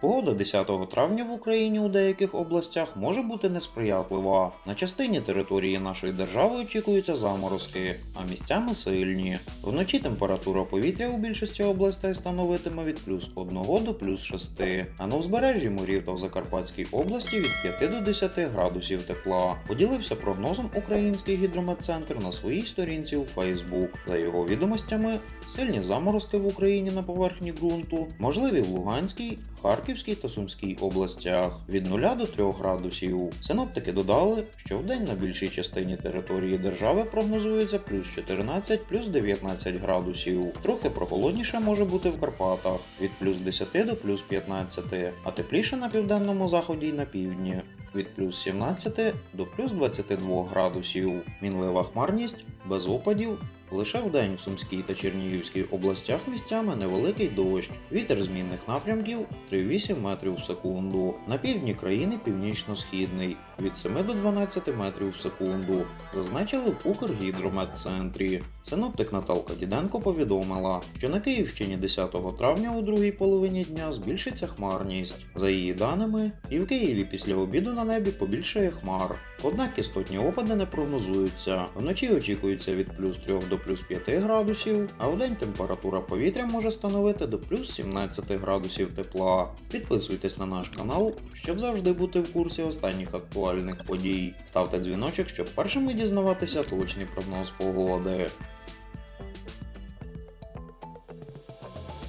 Погода 10 травня в Україні у деяких областях може бути несприятлива. На частині території нашої держави очікуються заморозки, а місцями сильні. Вночі температура повітря у більшості областей становитиме від плюс 1 до плюс 6, а на узбережжі морів та в Закарпатській області від 5 до 10 градусів тепла. Поділився прогнозом Український гідрометцентр на своїй сторінці у Facebook. За його відомостями, сильні заморозки в Україні на поверхні ґрунту можливі в Луганській, Харківській та Сумській областях від 0 до 3 градусів. Синоптики додали, що вдень на більшій частині території держави прогнозується плюс 14, плюс 19 градусів. Трохи прохолодніше може бути в Карпатах від плюс 10 до плюс 15, а тепліше на південному заході й на півдні. Від плюс 17 до плюс 22 градусів. Мінлива хмарність без опадів. Лише вдень в Сумській та Чернігівській областях місцями невеликий дощ. Вітер змінних напрямків 3,8 метрів в секунду. На півдні країни північно-східний від 7 до 12 метрів в секунду. Зазначили в Укргідрометцентрі. Синоптик Наталка Діденко повідомила, що на Київщині 10 травня у другій половині дня збільшиться хмарність. За її даними, і в Києві після обіду на небі побільшає хмар. Однак кислотні опади не прогнозуються. Вночі очікується від плюс 3 до плюс 5 градусів, а вдень температура повітря може становити до плюс 17 градусів тепла. Підписуйтесь на наш канал, щоб завжди бути в курсі останніх актуальних подій. Ставте дзвіночок, щоб першими дізнаватися точний прогноз погоди.